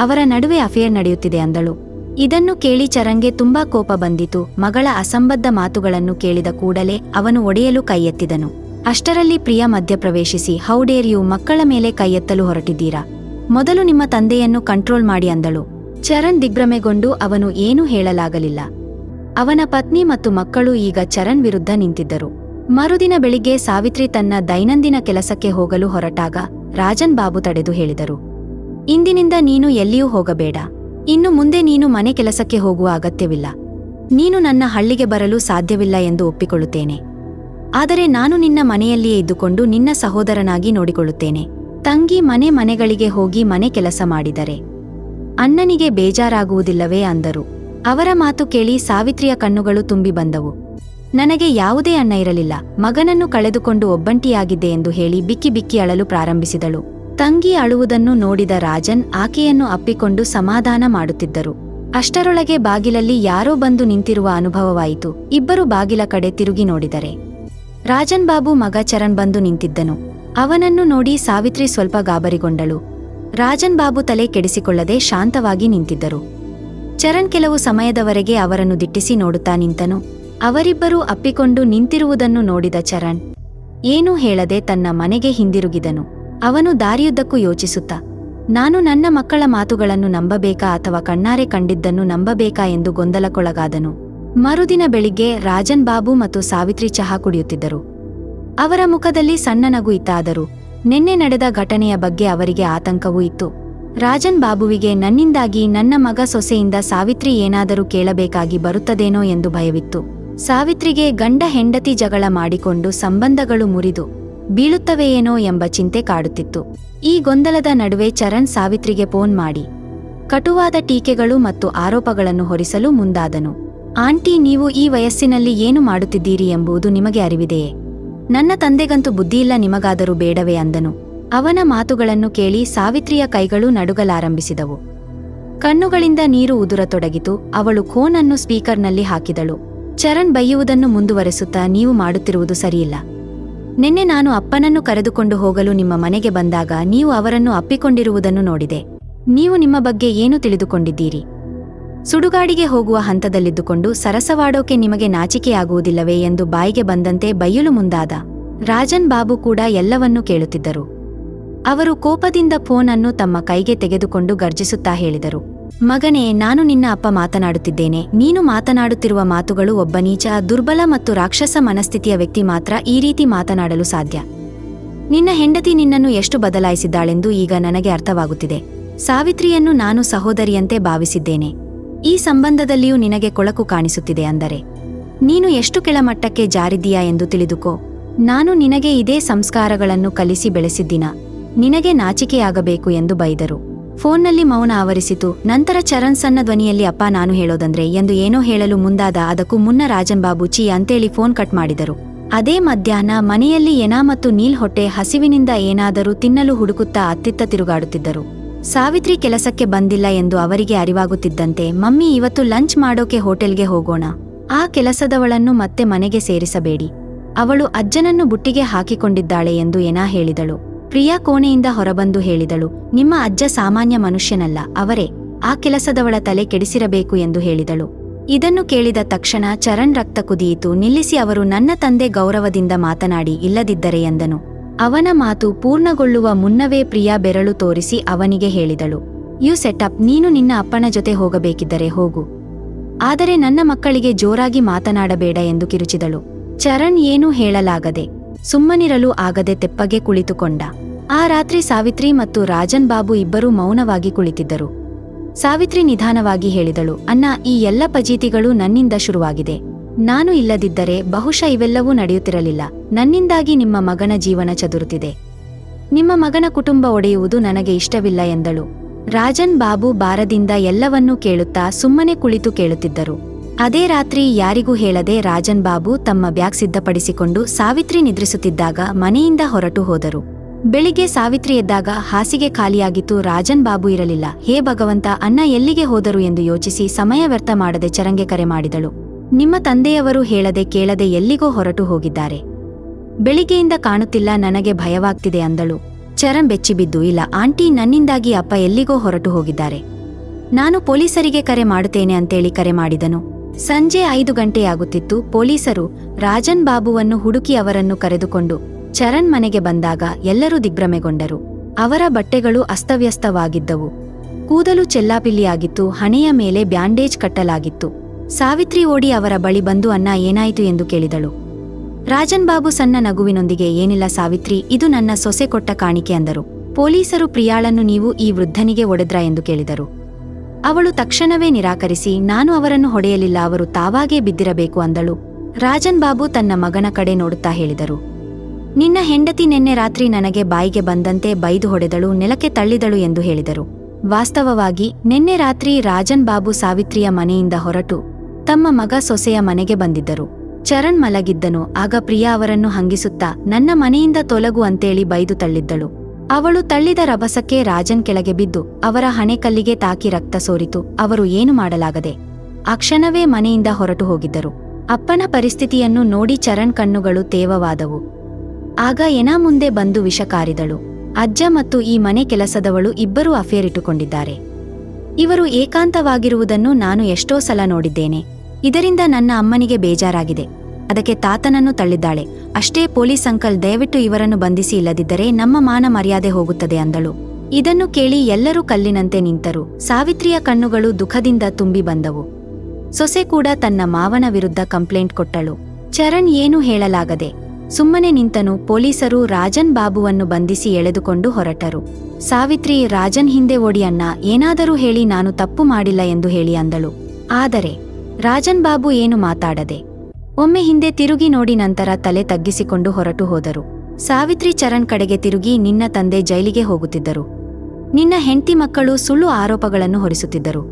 ಅವರ ನಡುವೆ ಅಫೇರ್ ನಡೆಯುತ್ತಿದೆ ಅಂದಳು. ಇದನ್ನು ಕೇಳಿ ಚರಂಗೆ ತುಂಬಾ ಕೋಪ ಬಂದಿತು. ಮಗಳ ಅಸಂಬದ್ಧ ಮಾತುಗಳನ್ನು ಕೇಳಿದ ಕೂಡಲೇ ಅವನು ಒಡೆಯಲು ಕೈಯೆತ್ತಿದನು. ಅಷ್ಟರಲ್ಲಿ ಪ್ರಿಯ ಮಧ್ಯಪ್ರವೇಶಿಸಿ ಹೌಡೇರಿಯು ಮಕ್ಕಳ ಮೇಲೆ ಕೈಯೆತ್ತಲು ಹೊರಟಿದ್ದೀರಾ? ಮೊದಲು ನಿಮ್ಮ ತಂದೆಯನ್ನು ಕಂಟ್ರೋಲ್ ಮಾಡಿ ಅಂದಳು. ಚರಣ್ ದಿಗ್ಭ್ರಮೆಗೊಂಡು ಅವನು ಏನೂ ಹೇಳಲಾಗಲಿಲ್ಲ. ಅವನ ಪತ್ನಿ ಮತ್ತು ಮಕ್ಕಳು ಈಗ ಚರಣ್ ವಿರುದ್ಧ ನಿಂತಿದ್ದರು. ಮರುದಿನ ಬೆಳಿಗ್ಗೆ ಸಾವಿತ್ರಿ ತನ್ನ ದೈನಂದಿನ ಕೆಲಸಕ್ಕೆ ಹೋಗಲು ಹೊರಟಾಗ ರಾಜನ್ ಬಾಬು ತಡೆದು ಹೇಳಿದರು. ಇಂದಿನಿಂದ ನೀನು ಎಲ್ಲಿಯೂ ಹೋಗಬೇಡ. ಇನ್ನು ಮುಂದೆ ನೀನು ಮನೆ ಕೆಲಸಕ್ಕೆ ಹೋಗುವ ಅಗತ್ಯವಿಲ್ಲ. ನೀನು ನನ್ನ ಹಳ್ಳಿಗೆ ಬರಲು ಸಾಧ್ಯವಿಲ್ಲ ಎಂದು ಒಪ್ಪಿಕೊಳ್ಳುತ್ತೇನೆ. ಆದರೆ ನಾನು ನಿನ್ನ ಮನೆಯಲ್ಲಿಯೇ ಇದ್ದುಕೊಂಡು ನಿನ್ನ ಸಹೋದರನಾಗಿ ನೋಡಿಕೊಳ್ಳುತ್ತೇನೆ. ತಂಗಿ ಮನೆ ಮನೆಗಳಿಗೆ ಹೋಗಿ ಮನೆ ಕೆಲಸ ಮಾಡಿದರೆ. ಅಣ್ಣನಿಗೆ ಬೇಜಾರಾಗುವುದಿಲ್ಲವೇ ಅಂದರು. ಅವರ ಮಾತು ಕೇಳಿ ಸಾವಿತ್ರಿಯ ಕಣ್ಣುಗಳು ತುಂಬಿ ಬಂದವು. ನನಗೆ ಯಾವುದೇ ಅಣ್ಣ ಇರಲಿಲ್ಲ. ಮಗನನ್ನು ಕಳೆದುಕೊಂಡು ಒಬ್ಬಂಟಿಯಾಗಿದ್ದೆ ಎಂದು ಹೇಳಿ ಬಿಕ್ಕಿ ಬಿಕ್ಕಿ ಅಳಲು ಪ್ರಾರಂಭಿಸಿದಳು. ತಂಗಿ ಅಳುವುದನ್ನು ನೋಡಿದ ರಾಜನ್ ಆಕೆಯನ್ನು ಅಪ್ಪಿಕೊಂಡು ಸಮಾಧಾನ ಮಾಡುತ್ತಿದ್ದರು. ಅಷ್ಟರೊಳಗೆ ಬಾಗಿಲಲ್ಲಿ ಯಾರೋ ಬಂದು ನಿಂತಿರುವ ಅನುಭವವಾಯಿತು. ಇಬ್ಬರು ಬಾಗಿಲ ಕಡೆ ತಿರುಗಿ ನೋಡಿದರೆ. ರಾಜನ್ ಬಾಬು ಮಗ ಚರಣ್ ಬಂದು ನಿಂತಿದ್ದನು. ಅವನನ್ನು ನೋಡಿ ಸಾವಿತ್ರಿ ಸ್ವಲ್ಪ ಗಾಬರಿಗೊಂಡಳು. ರಾಜನ್ ಬಾಬು ತಲೆ ಕೆಡಿಸಿಕೊಳ್ಳದೆ ಶಾಂತವಾಗಿ ನಿಂತಿದ್ದರು. ಚರಣ್ ಕೆಲವು ಸಮಯದವರೆಗೆ ಅವರನ್ನು ದಿಟ್ಟಿಸಿ ನೋಡುತ್ತಾ ನಿಂತನು. ಅವರಿಬ್ಬರೂ ಅಪ್ಪಿಕೊಂಡು ನಿಂತಿರುವುದನ್ನು ನೋಡಿದ ಚರಣ್, ಏನೂ ಹೇಳದೆ ತನ್ನ ಮನೆಗೆ ಹಿಂದಿರುಗಿದನು. ಅವನು ದಾರಿಯುದ್ದಕ್ಕೂ ಯೋಚಿಸುತ್ತಾ, ನಾನು ನನ್ನ ಮಕ್ಕಳ ಮಾತುಗಳನ್ನು ನಂಬಬೇಕಾ ಅಥವಾ ಕಣ್ಣಾರೆ ಕಂಡಿದ್ದನ್ನು ನಂಬಬೇಕಾ ಎಂದು ಗೊಂದಲಕ್ಕೊಳಗಾದನು. ಮರುದಿನ ಬೆಳಿಗ್ಗೆ ರಾಜನ್ ಬಾಬು ಮತ್ತು ಸಾವಿತ್ರಿ ಚಹಾ ಕುಡಿಯುತ್ತಿದ್ದರು. ಅವರ ಮುಖದಲ್ಲಿ ಸಣ್ಣ ನಗು ಇತ್ತಾದರೂ, ನಿನ್ನೆ ನಡೆದ ಘಟನೆಯ ಬಗ್ಗೆ ಅವರಿಗೆ ಆತಂಕವೂ ಇತ್ತು. ರಾಜನ್ ಬಾಬುವಿಗೆ, ನನ್ನಿಂದಾಗಿ ನನ್ನ ಮಗ ಸೊಸೆಯಿಂದ ಸಾವಿತ್ರಿ ಏನಾದರೂ ಕೇಳಬೇಕಾಗಿ ಬರುತ್ತದೇನೋ ಎಂದು ಭಯವಿತ್ತು. ಸಾವಿತ್ರಿಗೆ ಗಂಡ ಹೆಂಡತಿ ಜಗಳ ಮಾಡಿಕೊಂಡು ಸಂಬಂಧಗಳು ಮುರಿದು ಬೀಳುತ್ತವೆಯೇನೋ ಎಂಬ ಚಿಂತೆ ಕಾಡುತ್ತಿತ್ತು. ಈ ಗೊಂದಲದ ನಡುವೆ ಚರಣ್ ಸಾವಿತ್ರಿಗೆ ಫೋನ್ ಮಾಡಿ. ಕಟುವಾದ ಟೀಕೆಗಳು ಮತ್ತು ಆರೋಪಗಳನ್ನು ಹೊರಿಸಲು ಮುಂದಾದನು. ಆಂಟಿ, ನೀವು ಈ ವಯಸ್ಸಿನಲ್ಲಿ ಏನು ಮಾಡುತ್ತಿದ್ದೀರಿ ಎಂಬುದು ನಿಮಗೆ ಅರಿವಿದೆಯೇ? ನನ್ನ ತಂದೆಗಂತೂ ಬುದ್ಧಿಯಿಲ್ಲ, ನಿಮಗಾದರೂ ಬೇಡವೇ? ಅಂದನು. ಅವನ ಮಾತುಗಳನ್ನು ಕೇಳಿ ಸಾವಿತ್ರಿಯ ಕೈಗಳು ನಡುಗಲಾರಂಭಿಸಿದವು. ಕಣ್ಣುಗಳಿಂದ ನೀರು ಉದುರತೊಡಗಿತು. ಅವಳು ಖೋನನ್ನು ಸ್ಪೀಕರ್ನಲ್ಲಿ ಹಾಕಿದಳು. ಚರಣ್ ಬೈಯುವುದನ್ನು ಮುಂದುವರೆಸುತ್ತಾ ನೀವು ಮಾಡುತ್ತಿರುವುದು ಸರಿಯಿಲ್ಲ. ನಿನ್ನೆ ನಾನು ಅಪ್ಪನನ್ನು ಕರೆದುಕೊಂಡು ಹೋಗಲು ನಿಮ್ಮ ಮನೆಗೆ ಬಂದಾಗ ನೀವು ಅವರನ್ನು ಅಪ್ಪಿಕೊಂಡಿರುವುದನ್ನು ನೋಡಿದೆ. ನೀವು ನಿಮ್ಮ ಬಗ್ಗೆ ಏನು ತಿಳಿದುಕೊಂಡಿದ್ದೀರಿ? ಸುಡುಗಾಡಿಗೆ ಹೋಗುವ ಹಂತದಲ್ಲಿದ್ದುಕೊಂಡು ಸರಸವಾಡೋಕೆ ನಿಮಗೆ ನಾಚಿಕೆಯಾಗುವುದಿಲ್ಲವೇ ಎಂದು ಬಾಯಿಗೆ ಬಂದಂತೆ ಬೈಯಲು ಮುಂದಾದ ರಾಜನ್ ಬಾಬು ಕೂಡ ಎಲ್ಲವನ್ನೂ ಕೇಳುತ್ತಿದ್ದರು. ಅವರು ಕೋಪದಿಂದ ಫೋನನ್ನು ತಮ್ಮ ಕೈಗೆ ತೆಗೆದುಕೊಂಡು ಗರ್ಜಿಸುತ್ತಾ ಹೇಳಿದರು. ಮಗನೇ, ನಾನು ನಿನ್ನ ಅಪ್ಪ ಮಾತನಾಡುತ್ತಿದ್ದೇನೆ. ನೀನು ಮಾತನಾಡುತ್ತಿರುವ ಮಾತುಗಳು ಒಬ್ಬ ನೀಚ, ದುರ್ಬಲ ಮತ್ತು ರಾಕ್ಷಸ ಮನಸ್ಥಿತಿಯ ವ್ಯಕ್ತಿ ಮಾತ್ರ ಈ ರೀತಿ ಮಾತನಾಡಲು ಸಾಧ್ಯ. ನಿನ್ನ ಹೆಂಡತಿ ನಿನ್ನನ್ನು ಎಷ್ಟು ಬದಲಾಯಿಸಿದ್ದಾಳೆಂದು ಈಗ ನನಗೆ ಅರ್ಥವಾಗುತ್ತಿದೆ. ಸಾವಿತ್ರಿಯನ್ನು ನಾನು ಸಹೋದರಿಯಂತೆ ಭಾವಿಸಿದ್ದೇನೆ. ಈ ಸಂಬಂಧದಲ್ಲಿಯೂ ನಿನಗೆ ಕೊಳಕು ಕಾಣಿಸುತ್ತಿದೆ ಅಂದರೆ, ನೀನು ಎಷ್ಟು ಕೆಳಮಟ್ಟಕ್ಕೆ ಜಾರಿದ್ದೀಯಾ ಎಂದು ತಿಳಿದುಕೋ. ನಾನು ನಿನಗೆ ಇದೇ ಸಂಸ್ಕಾರಗಳನ್ನು ಕಲಿಸಿ ಬೆಳೆಸಿದ್ದಿನ, ನಿನಗೆ ನಾಚಿಕೆಯಾಗಬೇಕು ಎಂದು ಬೈದರು. ಫೋನ್ನಲ್ಲಿ ಮೌನ ಆವರಿಸಿತು. ನಂತರ ಚರಣ್ ಸಣ್ಣ ಧ್ವನಿಯಲ್ಲಿ, ಅಪ್ಪ, ನಾನು ಹೇಳೋದಂದ್ರೆ ಎಂದು ಏನೋ ಹೇಳಲು ಮುಂದಾದ ಅದಕ್ಕೂ ಮುನ್ನ ರಾಜನ್ ಬಾಬು ಚಿ ಅಂತೇಳಿ ಫೋನ್ ಕಟ್ ಮಾಡಿದರು. ಅದೇ ಮಧ್ಯಾಹ್ನ ಮನೆಯಲ್ಲಿ ಎನಾ ಮತ್ತು ನೀಲ್ ಹೊಟ್ಟೆ ಹಸಿವಿನಿಂದ ಏನಾದರೂ ತಿನ್ನಲು ಹುಡುಕುತ್ತಾ ಅತ್ತಿತ್ತ ತಿರುಗಾಡುತ್ತಿದ್ದರು. ಸಾವಿತ್ರಿ ಕೆಲಸಕ್ಕೆ ಬಂದಿಲ್ಲ ಎಂದು ಅವರಿಗೆ ಅರಿವಾಗುತ್ತಿದ್ದಂತೆ, ಮಮ್ಮಿ, ಇವತ್ತು ಲಂಚ್ ಮಾಡೋಕೆ ಹೋಟೆಲ್ಗೆ ಹೋಗೋಣ. ಆ ಕೆಲಸದವಳನ್ನು ಮತ್ತೆ ಮನೆಗೆ ಸೇರಿಸಬೇಡಿ. ಅವಳು ಅಜ್ಜನನ್ನು ಬುಟ್ಟಿಗೆ ಹಾಕಿಕೊಂಡಿದ್ದಾಳೆ ಎಂದು ಎನಾ ಹೇಳಿದಳು. ಪ್ರಿಯಾ ಕೋಣೆಯಿಂದ ಹೊರಬಂದು ಹೇಳಿದಳು, ನಿಮ್ಮ ಅಜ್ಜ ಸಾಮಾನ್ಯ ಮನುಷ್ಯನಲ್ಲ, ಅವರೇ, ಆ ಕೆಲಸದವಳ ತಲೆ ಕೆಡಿಸಿರಬೇಕು ಎಂದು ಹೇಳಿದಳು. ಇದನ್ನು ಕೇಳಿದ ತಕ್ಷಣ ಚರಣ್ ರಕ್ತ ಕುದಿಯಿತು, ನಿಲ್ಲಿಸಿ ಅವರು ನನ್ನ ತಂದೆ ಗೌರವದಿಂದ ಮಾತನಾಡಿ, ಇಲ್ಲದಿದ್ದರೆ ಎಂದನು. ಅವನ ಮಾತು ಪೂರ್ಣಗೊಳ್ಳುವ ಮುನ್ನವೇ ಪ್ರಿಯಾ ಬೆರಳು ತೋರಿಸಿ ಅವನಿಗೆ ಹೇಳಿದಳು, ಯು ಸೆಟಪ್, ನೀನು ನಿನ್ನ ಅಪ್ಪನ ಜೊತೆ ಹೋಗಬೇಕಿದ್ದರೆ ಹೋಗು. ಆದರೆ ನನ್ನ ಮಕ್ಕಳಿಗೆ ಜೋರಾಗಿ ಮಾತನಾಡಬೇಡ ಎಂದು ಕಿರುಚಿದಳು. ಚರಣ್ ಏನೂ ಹೇಳಲಾಗದೆ ಸುಮ್ಮನಿರಲು ಆಗದೆ ತೆಪ್ಪಗೆ ಕುಳಿತುಕೊಂಡ. ಆ ರಾತ್ರಿ ಸಾವಿತ್ರಿ ಮತ್ತು ರಾಜನ್ ಬಾಬು ಇಬ್ಬರೂ ಮೌನವಾಗಿ ಕುಳಿತಿದ್ದರು. ಸಾವಿತ್ರಿ ನಿಧಾನವಾಗಿ ಹೇಳಿದಳು ಅನ್ನ ಈ ಎಲ್ಲ ಪಜೀತಿಗಳು ನನ್ನಿಂದ ಶುರುವಾಗಿದೆ. ನಾನು ಇಲ್ಲದಿದ್ದರೆ ಬಹುಶಃ ಇವೆಲ್ಲವೂ ನಡೆಯುತ್ತಿರಲಿಲ್ಲ. ನನ್ನಿಂದಾಗಿ ನಿಮ್ಮ ಮಗನ ಜೀವನ ಚದುರುತ್ತಿದೆ. ನಿಮ್ಮ ಮಗನ ಕುಟುಂಬ ಒಡೆಯುವುದು ನನಗೆ ಇಷ್ಟವಿಲ್ಲ ಎಂದಳು. ರಾಜನ್ ಬಾಬು ಬಾರದಿಂದ ಎಲ್ಲವನ್ನೂ ಕೇಳುತ್ತಾ ಸುಮ್ಮನೆ ಕುಳಿತು ಕೇಳುತ್ತಿದ್ದರು. ಅದೇ ರಾತ್ರಿ ಯಾರಿಗೂ ಹೇಳದೆ ರಾಜನ್ ಬಾಬು ತಮ್ಮ ಬ್ಯಾಗ್ ಸಿದ್ಧಪಡಿಸಿಕೊಂಡು ಸಾವಿತ್ರಿ ನಿದ್ರಿಸುತ್ತಿದ್ದಾಗ ಮನೆಯಿಂದ ಹೊರಟು ಹೋದರು. ಬೆಳಿಗ್ಗೆ ಸಾವಿತ್ರಿ ಎದ್ದಾಗ ಹಾಸಿಗೆ ಖಾಲಿಯಾಗಿತ್ತು ರಾಜನ್ ಬಾಬು ಇರಲಿಲ್ಲ. ಹೇ ಭಗವಂತ, ಅಣ್ಣ ಎಲ್ಲಿಗೆ ಹೋದರು ಎಂದು ಯೋಚಿಸಿ ಸಮಯ ವ್ಯರ್ಥ ಮಾಡದೆ ಚರಂಗೆ ಕರೆ ಮಾಡಿದಳು. ನಿಮ್ಮ ತಂದೆಯವರು ಹೇಳದೆ ಕೇಳದೆ ಎಲ್ಲಿಗೋ ಹೊರಟು ಹೋಗಿದ್ದಾರೆ. ಬೆಳಿಗ್ಗೆಯಿಂದ ಕಾಣುತ್ತಿಲ್ಲ ನನಗೆ ಭಯವಾಗ್ತಿದೆ ಅಂದಳು. ಚರಂ ಬೆಚ್ಚಿಬಿದ್ದು, ಇಲ್ಲ, ಆಂಟಿ ನನ್ನಿಂದಾಗಿ ಅಪ್ಪ ಎಲ್ಲಿಗೋ ಹೊರಟು ಹೋಗಿದ್ದಾರೆ. ನಾನು ಪೊಲೀಸರಿಗೆ ಕರೆ ಮಾಡುತ್ತೇನೆ ಅಂತೇಳಿ ಕರೆ ಮಾಡಿದನು. ಸಂಜೆ ಐದು ಗಂಟೆಯಾಗುತ್ತಿತ್ತು. ಪೊಲೀಸರು ರಾಜನ್ ಬಾಬುವನ್ನು ಹುಡುಕಿ ಅವರನ್ನು ಕರೆದುಕೊಂಡು ಚರಣ್ ಮನೆಗೆ ಬಂದಾಗ ಎಲ್ಲರೂ ದಿಗ್ಭ್ರಮೆಗೊಂಡರು. ಅವರ ಬಟ್ಟೆಗಳು ಅಸ್ತವ್ಯಸ್ತವಾಗಿದ್ದವು. ಕೂದಲು ಚೆಲ್ಲಾಪಿಲ್ಲಿಯಾಗಿತ್ತು. ಹಣೆಯ ಮೇಲೆ ಬ್ಯಾಂಡೇಜ್ ಕಟ್ಟಲಾಗಿತ್ತು. ಸಾವಿತ್ರಿ ಓಡಿ ಅವರ ಬಳಿ ಬಂದು ಅನ್ನ ಏನಾಯಿತು? ಎಂದು ಕೇಳಿದಳು. ರಾಜನ್ ಬಾಬು ಸಣ್ಣ ನಗುವಿನೊಂದಿಗೆ, ಏನಿಲ್ಲ ಸಾವಿತ್ರಿ, ಇದು ನನ್ನ ಸೊಸೆ ಕೊಟ್ಟ ಕಾಣಿಕೆ ಅಂದರು. ಪೊಲೀಸರು, ಪ್ರಿಯಾಳನ್ನು ನೀವು ಈ ವೃದ್ಧನಿಗೆ ಒಡೆದ್ರಾ? ಎಂದು ಕೇಳಿದರು. ಅವಳು ತಕ್ಷಣವೇ ನಿರಾಕರಿಸಿ, ನಾನು ಅವರನ್ನು ಹೊಡೆಯಲಿಲ್ಲ, ಅವರು ತಾವಾಗೇ ಬಿದ್ದಿರಬೇಕು ಅಂದಳು. ರಾಜನ್ ಬಾಬು ತನ್ನ ಮಗನ ಕಡೆ ನೋಡುತ್ತಾ ಹೇಳಿದರು. ನಿನ್ನ ಹೆಂಡತಿ ನಿನ್ನೆ ರಾತ್ರಿ ನನಗೆ ಬಾಯಿಗೆ ಬಂದಂತೆ ಬೈದು ಹೊಡೆದಳು, ನೆಲಕ್ಕೆ ತಳ್ಳಿದಳು ಎಂದು ಹೇಳಿದರು. ವಾಸ್ತವವಾಗಿ, ನಿನ್ನೆ ರಾತ್ರಿ ರಾಜನ್ ಬಾಬು ಸಾವಿತ್ರಿಯ ಮನೆಯಿಂದ ಹೊರಟು ತಮ್ಮ ಮಗ ಸೊಸೆಯ ಮನೆಗೆ ಬಂದಿದ್ದರು. ಚರಣ್ ಮಲಗಿದ್ದನು, ಆಗ ಪ್ರಿಯಾ ಅವರನ್ನು ಹಂಗಿಸುತ್ತಾ, ನನ್ನ ಮನೆಯಿಂದ ತೊಲಗು ಅಂತೇಳಿ ಬೈದು ತಳ್ಳಿದ್ದಳು. ಅವಳು ತಳ್ಳಿದ ರಭಸಕ್ಕೆ ರಾಜನ್ ಕೆಳಗೆ ಬಿದ್ದು ಅವರ ಹಣೆಕಲ್ಲಿಗೆ ತಾಕಿ ರಕ್ತ ಸೋರಿತು. ಅವರು ಏನು ಮಾಡಲಾಗದೆ ಆ ಕ್ಷಣವೇ ಮನೆಯಿಂದ ಹೊರಟು ಹೋಗಿದ್ದರು. ಅಪ್ಪನ ಪರಿಸ್ಥಿತಿಯನ್ನು ನೋಡಿ ಚರಣ್ ಕಣ್ಣುಗಳು ತೇವವಾದವು. ಆಗ ಎನಾ ಮುಂದೆ ಬಂದು ವಿಷ ಕಾರಿದಳು. ಅಜ್ಜ ಮತ್ತು ಈ ಮನೆ ಕೆಲಸದವಳು ಇಬ್ಬರೂ ಅಫೇರ್ ಇಟ್ಟುಕೊಂಡಿದ್ದಾರೆ. ಇವರು ಏಕಾಂತವಾಗಿರುವುದನ್ನು ನಾನು ಎಷ್ಟೋ ಸಲ ನೋಡಿದ್ದೇನೆ. ಇದರಿಂದ ನನ್ನ ಅಮ್ಮನಿಗೆ ಬೇಜಾರಾಗಿದೆ. ಅದಕ್ಕೆ ತಾತನನ್ನು ತಳ್ಳಿದ್ದಾಳೆ. ಅಷ್ಟೇ ಪೊಲೀಸ್ ಅಂಕಲ್ ದಯವಿಟ್ಟು ಇವರನ್ನು ಬಂಧಿಸಿ ಇಲ್ಲದಿದ್ದರೆ ನಮ್ಮ ಮಾನ ಮರ್ಯಾದೆ ಹೋಗುತ್ತದೆ ಅಂದಳು. ಇದನ್ನು ಕೇಳಿ ಎಲ್ಲರೂ ಕಲ್ಲಿನಂತೆ ನಿಂತರು. ಸಾವಿತ್ರಿಯ ಕಣ್ಣುಗಳು ದುಃಖದಿಂದ ತುಂಬಿ ಬಂದವು. ಸೊಸೆ ಕೂಡ ತನ್ನ ಮಾವನ ವಿರುದ್ಧ ಕಂಪ್ಲೇಂಟ್ ಕೊಟ್ಟಳು. ಚರಣ್ ಏನೂ ಹೇಳಲಾಗದೆ ಸುಮ್ಮನೆ ನಿಂತನು. ಪೊಲೀಸರು ರಾಜನ್ ಬಾಬುವನ್ನು ಬಂಧಿಸಿ ಎಳೆದುಕೊಂಡು ಹೊರಟರು. ಸಾವಿತ್ರಿ, ರಾಜನ್ ಹಿಂದೆ ಓಡಿ ಅಣ್ಣ, ಏನಾದರೂ ಹೇಳಿ ನಾನು ತಪ್ಪು ಮಾಡಿಲ್ಲ ಎಂದು ಹೇಳಿ ಅಂದಳು. ಆದರೆ ರಾಜನ್ ಬಾಬು ಏನು ಮಾತಾಡದೆ ಒಮ್ಮೆ ಹಿಂದೆ ತಿರುಗಿ ನೋಡಿ ನಂತರ ತಲೆ ತಗ್ಗಿಸಿಕೊಂಡು ಹೊರಟು ಹೋದರು. ಸಾವಿತ್ರಿ ಚರಣ್ ಕಡೆಗೆ ತಿರುಗಿ ನಿನ್ನ ತಂದೆ ಜೈಲಿಗೆ ಹೋಗುತ್ತಿದ್ದರು. ನಿನ್ನ ಹೆಂಡತಿ ಮಕ್ಕಳು ಸುಳ್ಳು ಆರೋಪಗಳನ್ನು ಹೊರಿಸುತ್ತಿದ್ದರು.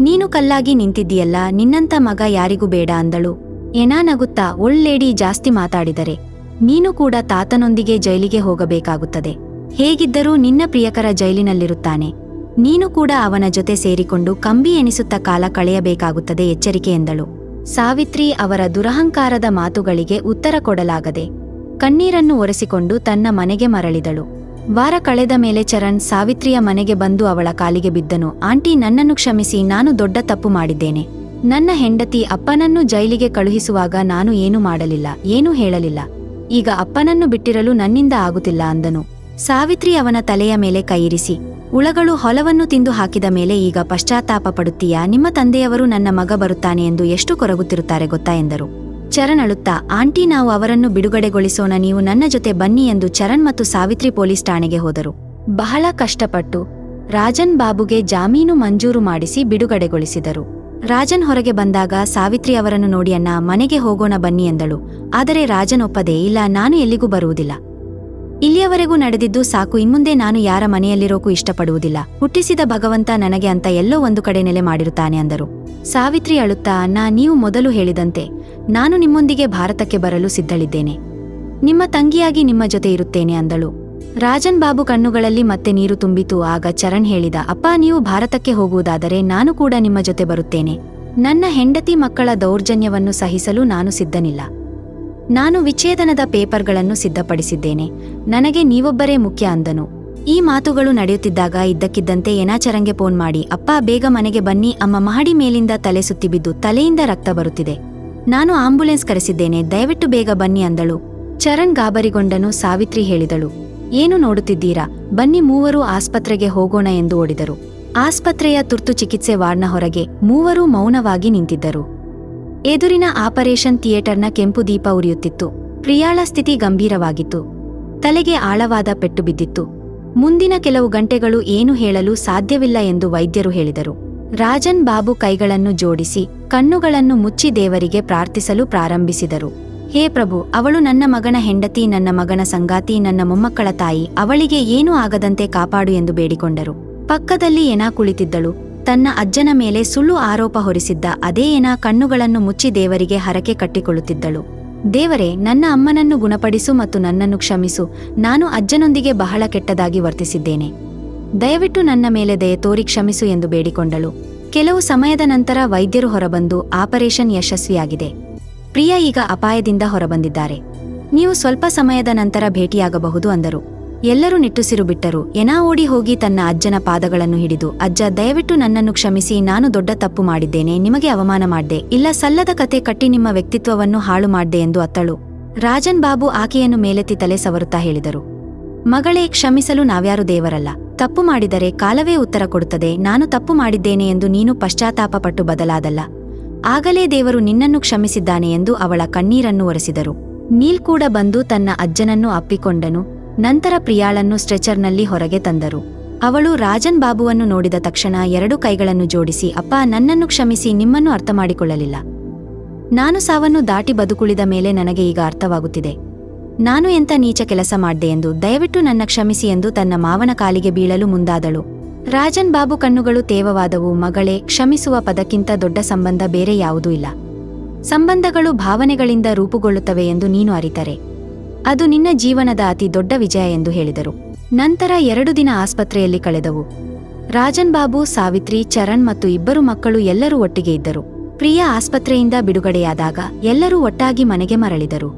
ನೀನು ಕಲ್ಲಾಗಿ ನಿಂತಿದ್ದೀಯಲ್ಲ ನಿನ್ನಂತ ಮಗ ಯಾರಿಗೂ ಬೇಡ ಅಂದಳು. ಏನಾ ನಗುತ್ತಾ ಒಳ್ಳೆಡಿ ಜಾಸ್ತಿ ಮಾತಾಡಿದರೆ, ನೀನು ಕೂಡ ತಾತನೊಂದಿಗೆ ಜೈಲಿಗೆ ಹೋಗಬೇಕಾಗುತ್ತದೆ. ಹೇಗಿದ್ದರೂ ನಿನ್ನ ಪ್ರಿಯಕರ ಜೈಲಿನಲ್ಲಿರುತ್ತಾನೆ. ನೀನು ಕೂಡ ಅವನ ಜೊತೆ ಸೇರಿಕೊಂಡು ಕಂಬಿ ಎನಿಸುತ್ತ ಕಾಲ ಕಳೆಯಬೇಕಾಗುತ್ತದೆ ಎಚ್ಚರಿಕೆ ಎಂದಳು. ಸಾವಿತ್ರಿ ಅವರ ದುರಹಂಕಾರದ ಮಾತುಗಳಿಗೆ ಉತ್ತರ ಕೊಡಲಾಗದೆ, ಕಣ್ಣೀರನ್ನು ಒರೆಸಿಕೊಂಡು ತನ್ನ ಮನೆಗೆ ಮರಳಿದಳು. ವಾರ ಕಳೆದ ಮೇಲೆ ಚರಣ್ ಸಾವಿತ್ರಿಯ ಮನೆಗೆ ಬಂದು ಅವಳ ಕಾಲಿಗೆ ಬಿದ್ದನು. ಆಂಟಿ, ನನ್ನನ್ನು ಕ್ಷಮಿಸಿ, ನಾನು ದೊಡ್ಡ ತಪ್ಪು ಮಾಡಿದ್ದೇನೆ. ನನ್ನ ಹೆಂಡತಿ ಅಪ್ಪನನ್ನು ಜೈಲಿಗೆ ಕಳುಹಿಸುವಾಗ ನಾನು ಏನೂ ಮಾಡಲಿಲ್ಲ, ಏನೂ ಹೇಳಲಿಲ್ಲ. ಈಗ ಅಪ್ಪನನ್ನು ಬಿಟ್ಟಿರಲು ನನ್ನಿಂದ ಆಗುತ್ತಿಲ್ಲ, ಅಂದನು. ಸಾವಿತ್ರಿ ಅವನ ತಲೆಯ ಮೇಲೆ ಕೈಯಿರಿಸಿ ಉಳಗಳು ಹೊಲವನ್ನು ತಿಂದು ಹಾಕಿದ ಮೇಲೆ ಈಗ ಪಶ್ಚಾತ್ತಾಪ ಪಡುತ್ತೀಯಾ? ನಿಮ್ಮ ತಂದೆಯವರು ನನ್ನ ಮಗ ಬರುತ್ತಾನೆ ಎಂದು ಎಷ್ಟು ಕೊರಗುತ್ತಿರುತ್ತಾರೆ ಗೊತ್ತಾ ಎಂದರು. ಚರಣ್ ಅಳುತ್ತಾ, ಆಂಟಿ, ನಾವು ಅವರನ್ನು ಬಿಡುಗಡೆಗೊಳಿಸೋಣ, ನೀವು ನನ್ನ ಜೊತೆ ಬನ್ನಿ ಎಂದು ಚರಣ್ ಮತ್ತು ಸಾವಿತ್ರಿ ಪೊಲೀಸ್ ಠಾಣೆಗೆ ಹೋದರು. ಬಹಳ ಕಷ್ಟಪಟ್ಟು ರಾಜನ್ ಬಾಬುಗೆ ಜಾಮೀನು ಮಂಜೂರು ಮಾಡಿಸಿ ಬಿಡುಗಡೆಗೊಳಿಸಿದರು. ರಾಜನ್ ಹೊರಗೆ ಬಂದಾಗ ಸಾವಿತ್ರಿ ಅವರನ್ನು ನೋಡಿ ಮನೆಗೆ ಹೋಗೋಣ ಬನ್ನಿ ಎಂದಳು. ಆದರೆ ರಾಜನ್ ಒಪ್ಪದೆ ಇಲ್ಲ, ನಾನು ಎಲ್ಲಿಗೂ ಬರುವುದಿಲ್ಲ. ಇಲ್ಲಿಯವರೆಗೂ ನಡೆದಿದ್ದು ಸಾಕು. ಇನ್ಮುಂದೆ ನಾನು ಯಾರ ಮನೆಯಲ್ಲಿರೋಕು ಇಷ್ಟಪಡುವುದಿಲ್ಲ. ಹುಟ್ಟಿಸಿದ ಭಗವಂತ ನನಗೆ ಅಂತ ಎಲ್ಲೋ ಒಂದು ಕಡೆ ನೆಲೆ ಮಾಡಿರುತ್ತಾನೆ ಅಂದರು. ಸಾವಿತ್ರಿ ಅಳುತ್ತಾ ನಾ ನೀವು ಮೊದಲು ಹೇಳಿದಂತೆ ನಾನು ನಿಮ್ಮೊಂದಿಗೆ ಭಾರತಕ್ಕೆ ಬರಲು ಸಿದ್ಧಳಿದ್ದೇನೆ. ನಿಮ್ಮ ತಂಗಿಯಾಗಿ ನಿಮ್ಮ ಜೊತೆ ಇರುತ್ತೇನೆ ಅಂದಳು. ರಾಜನ್ ಬಾಬು ಕಣ್ಣುಗಳಲ್ಲಿ ಮತ್ತೆ ನೀರು ತುಂಬಿತು. ಆಗ ಚರಣ್ ಹೇಳಿದ, ಅಪ್ಪ, ನೀವು ಭಾರತಕ್ಕೆ ಹೋಗುವುದಾದರೆ ನಾನು ಕೂಡ ನಿಮ್ಮ ಜೊತೆ ಬರುತ್ತೇನೆ. ನನ್ನ ಹೆಂಡತಿ ಮಕ್ಕಳ ದೌರ್ಜನ್ಯವನ್ನು ಸಹಿಸಲು ನಾನು ಸಿದ್ಧನಿಲ್ಲ. ನಾನು ವಿಚ್ಛೇದನದ ಪೇಪರ್ಗಳನ್ನು ಸಿದ್ಧಪಡಿಸಿದ್ದೇನೆ. ನನಗೆ ನೀವೊಬ್ಬರೇ ಮುಖ್ಯ ಅಂದನು. ಈ ಮಾತುಗಳು ನಡೆಯುತ್ತಿದ್ದಾಗ ಇದ್ದಕ್ಕಿದ್ದಂತೆ ಏನಾಚರಂಗೆ ಫೋನ್ ಮಾಡಿ, ಅಪ್ಪ, ಬೇಗ ಮನೆಗೆ ಬನ್ನಿ. ಅಮ್ಮ ಮಹಡಿ ಮೇಲಿಂದ ತಲೆ ಸುತ್ತಿಬಿದ್ದು ತಲೆಯಿಂದ ರಕ್ತ ಬರುತ್ತಿದೆ. ನಾನು ಆಂಬ್ಯುಲೆನ್ಸ್ ಕರೆಸಿದ್ದೇನೆ. ದಯವಿಟ್ಟು ಬೇಗ ಬನ್ನಿ ಅಂದಳು. ಚರಣ್ ಗಾಬರಿಗೊಂಡನು ಸಾವಿತ್ರಿ ಹೇಳಿದಳು. ಏನು ನೋಡುತ್ತಿದ್ದೀರಾ? ಬನ್ನಿ, ಮೂವರು ಆಸ್ಪತ್ರೆಗೆ ಹೋಗೋಣ ಎಂದು ಓಡಿದರು. ಆಸ್ಪತ್ರೆಯ ತುರ್ತು ಚಿಕಿತ್ಸೆ ವಾರ್ಡ್ನ ಹೊರಗೆ ಮೂವರೂ ಮೌನವಾಗಿ ನಿಂತಿದ್ದರು. ಎದುರಿನ ಆಪರೇಷನ್ ಥಿಯೇಟರ್ನ ಕೆಂಪು ದೀಪ ಉರಿಯುತ್ತಿತ್ತು. ಪ್ರಿಯಾಳ ಸ್ಥಿತಿ ಗಂಭೀರವಾಗಿತ್ತು. ತಲೆಗೆ ಆಳವಾದ ಪೆಟ್ಟು ಬಿದ್ದಿತ್ತು. ಮುಂದಿನ ಕೆಲವು ಗಂಟೆಗಳು ಏನು ಹೇಳಲು ಸಾಧ್ಯವಿಲ್ಲ ಎಂದು ವೈದ್ಯರು ಹೇಳಿದರು. ರಾಜನ್ ಬಾಬು ಕೈಗಳನ್ನು ಜೋಡಿಸಿ ಕಣ್ಣುಗಳನ್ನು ಮುಚ್ಚಿ ದೇವರಿಗೆ ಪ್ರಾರ್ಥಿಸಲು ಪ್ರಾರಂಭಿಸಿದರು. ಹೇ ಪ್ರಭು, ಅವಳು ನನ್ನ ಮಗನ ಹೆಂಡತಿ, ನನ್ನ ಮಗನ ಸಂಗಾತಿ, ನನ್ನ ಮೊಮ್ಮಕ್ಕಳ ತಾಯಿ, ಅವಳಿಗೆ ಏನೂ ಆಗದಂತೆ ಕಾಪಾಡು ಎಂದು ಬೇಡಿಕೊಂಡರು. ಪಕ್ಕದಲ್ಲಿ ಏನಾ ಕುಳಿತಿದ್ದಳು ತನ್ನ ಅಜ್ಜನ ಮೇಲೆ ಸುಳ್ಳು ಆರೋಪ ಹೊರಿಸಿದ್ದ ಅದೇನ ಕಣ್ಣುಗಳನ್ನು ಮುಚ್ಚಿ ದೇವರಿಗೆ ಹರಕೆ ಕಟ್ಟಿಕೊಳ್ಳುತ್ತಿದ್ದಳು. ದೇವರೇ, ನನ್ನ ಅಮ್ಮನನ್ನು ಗುಣಪಡಿಸು ಮತ್ತು ನನ್ನನ್ನು ಕ್ಷಮಿಸು. ನಾನು ಅಜ್ಜನೊಂದಿಗೆ ಬಹಳ ಕೆಟ್ಟದಾಗಿ ವರ್ತಿಸಿದ್ದೇನೆ. ದಯವಿಟ್ಟು ನನ್ನ ಮೇಲೆ ದಯೆ ತೋರಿ ಕ್ಷಮಿಸು ಎಂದು ಬೇಡಿಕೊಂಡಳು. ಕೆಲವು ಸಮಯದ ನಂತರ ವೈದ್ಯರು ಹೊರಬಂದು ಆಪರೇಷನ್ ಯಶಸ್ವಿಯಾಗಿದೆ. ಪ್ರಿಯಾ ಈಗ ಅಪಾಯದಿಂದ ಹೊರಬಂದಿದ್ದಾರೆ. ನೀವು ಸ್ವಲ್ಪ ಸಮಯದ ನಂತರ ಭೇಟಿಯಾಗಬಹುದು ಅಂದರು. ಎಲ್ಲರೂ ನಿಟ್ಟುಸಿರು ಬಿಟ್ಟರು. ಎನಾ ಓಡಿ ಹೋಗಿ ತನ್ನ ಅಜ್ಜನ ಪಾದಗಳನ್ನು ಹಿಡಿದು, ಅಜ್ಜ, ದಯವಿಟ್ಟು ನನ್ನನ್ನು ಕ್ಷಮಿಸಿ, ನಾನು ದೊಡ್ಡ ತಪ್ಪು ಮಾಡಿದ್ದೇನೆ, ನಿಮಗೆ ಅವಮಾನ ಮಾಡ್ದೆ. ಇಲ್ಲ, ಸಲ್ಲದ ಕತೆ ಕಟ್ಟಿ ನಿಮ್ಮ ವ್ಯಕ್ತಿತ್ವವನ್ನು ಹಾಳು ಮಾಡ್ದೆ, ಎಂದು ಅತ್ತಳು. ರಾಜನ್ ಬಾಬು ಆಕೆಯನ್ನು ಮೇಲೆತ್ತಿ ತಲೆ ಸವರುತ್ತಾ ಹೇಳಿದರು. ಮಗಳೇ, ಕ್ಷಮಿಸಲು ನಾವ್ಯಾರು ದೇವರಲ್ಲ. ತಪ್ಪು ಮಾಡಿದರೆ ಕಾಲವೇ ಉತ್ತರ ಕೊಡುತ್ತದೆ. ನಾನು ತಪ್ಪು ಮಾಡಿದ್ದೇನೆ ಎಂದು ನೀನು ಪಶ್ಚಾತ್ತಾಪ ಪಟ್ಟು ಬದಲಾದಲ್ಲ. ಆಗಲೇ ದೇವರು ನಿನ್ನನ್ನು ಕ್ಷಮಿಸಿದ್ದಾನೆ ಎಂದು ಅವಳ ಕಣ್ಣೀರನ್ನು ಒರೆಸಿದರು. ನೀಲ್ ಕೂಡ ಬಂದು ತನ್ನ ಅಜ್ಜನನ್ನು ಅಪ್ಪಿಕೊಂಡನು. ನಂತರ ಪ್ರಿಯಾಳನ್ನು ಸ್ಟ್ರೆಚರ್ನಲ್ಲಿ ಹೊರಗೆ ತಂದರು. ಅವಳು ರಾಜನ್ ಬಾಬುವನ್ನು ನೋಡಿದ ತಕ್ಷಣ ಎರಡು ಕೈಗಳನ್ನು ಜೋಡಿಸಿ, ಅಪ್ಪ, ನನ್ನನ್ನು ಕ್ಷಮಿಸಿ, ನಿಮ್ಮನ್ನು ಅರ್ಥ ಮಾಡಿಕೊಳ್ಳಲಿಲ್ಲ ನಾನು ಸಾವನ್ನು ದಾಟಿ ಬದುಕುಳಿದ ಮೇಲೆ ನನಗೆ ಈಗ ಅರ್ಥವಾಗುತ್ತಿದೆ. ನಾನು ಎಂತ ನೀಚ ಕೆಲಸ ಮಾಡ್ದೆ ಎಂದು ದಯವಿಟ್ಟು ನನ್ನ ಕ್ಷಮಿಸಿ ಎಂದು ತನ್ನ ಮಾವನ ಕಾಲಿಗೆ ಬೀಳಲು ಮುಂದಾದಳು. ರಾಜನ್ ಬಾಬು ಕಣ್ಣುಗಳು ತೇವವಾದವು, ಮಗಳೇ, ಕ್ಷಮಿಸುವ ಪದಕ್ಕಿಂತ ದೊಡ್ಡ ಸಂಬಂಧ ಬೇರೆ ಯಾವುದೂ ಇಲ್ಲ. ಸಂಬಂಧಗಳು ಭಾವನೆಗಳಿಂದ ರೂಪುಗೊಳ್ಳುತ್ತವೆ ಎಂದು ನೀನು ಅರಿತರೆ. ಅದು ನಿನ್ನ ಜೀವನದ ಅತಿ ದೊಡ್ಡ ವಿಜಯ ಎಂದು ಹೇಳಿದರು. ನಂತರ ಎರಡು ದಿನ ಆಸ್ಪತ್ರೆಯಲ್ಲಿ ಕಳೆದವು. ರಾಜನ್ ಬಾಬು, ಸಾವಿತ್ರಿ, ಚರಣ್ ಮತ್ತು ಇಬ್ಬರು ಮಕ್ಕಳು ಎಲ್ಲರೂ ಒಟ್ಟಿಗೆ ಇದ್ದರು. ಪ್ರಿಯಾ ಆಸ್ಪತ್ರೆಯಿಂದ ಬಿಡುಗಡೆಯಾದಾಗ ಎಲ್ಲರೂ ಒಟ್ಟಾಗಿ ಮನೆಗೆ ಮರಳಿದರು.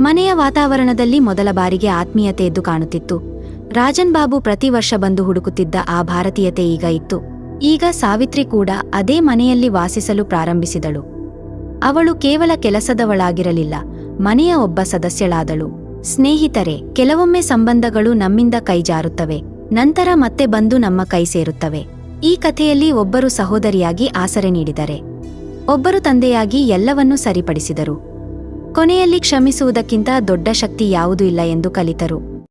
ಮನೆಯ ವಾತಾವರಣದಲ್ಲಿ ಮೊದಲ ಬಾರಿಗೆ ಆತ್ಮೀಯತೆ ಎದ್ದು ಕಾಣುತ್ತಿತ್ತು. ರಾಜನ್ ಬಾಬು ಪ್ರತಿ ವರ್ಷ ಬಂದು ಹುಡುಕುತ್ತಿದ್ದ ಆ ಭಾರತೀಯತೆ ಈಗ ಇತ್ತು. ಈಗ ಸಾವಿತ್ರಿ ಕೂಡ ಅದೇ ಮನೆಯಲ್ಲಿ ವಾಸಿಸಲು ಪ್ರಾರಂಭಿಸಿದಳು. ಅವಳು ಕೇವಲ ಕೆಲಸದವಳಾಗಿರಲಿಲ್ಲ. ಮನೆಯ ಒಬ್ಬ ಸದಸ್ಯಳಾದಳು. ಸ್ನೇಹಿತರೆ, ಕೆಲವೊಮ್ಮೆ ಸಂಬಂಧಗಳು ನಮ್ಮಿಂದ ಕೈಜಾರುತ್ತವೆ. ನಂತರ ಮತ್ತೆ ಬಂದು ನಮ್ಮ ಕೈ ಸೇರುತ್ತವೆ. ಈ ಕಥೆಯಲ್ಲಿ ಒಬ್ಬರು ಸಹೋದರಿಯಾಗಿ ಆಸರೆ ನೀಡಿದರೆ. ಒಬ್ಬರು ತಂದೆಯಾಗಿ ಎಲ್ಲವನ್ನೂ ಸರಿಪಡಿಸಿದರು. ಕೊನೆಯಲ್ಲಿ ಕ್ಷಮಿಸುವುದಕ್ಕಿಂತ ದೊಡ್ಡ ಶಕ್ತಿ ಯಾವುದೂ ಇಲ್ಲ ಎಂದು ಕಲಿತರು.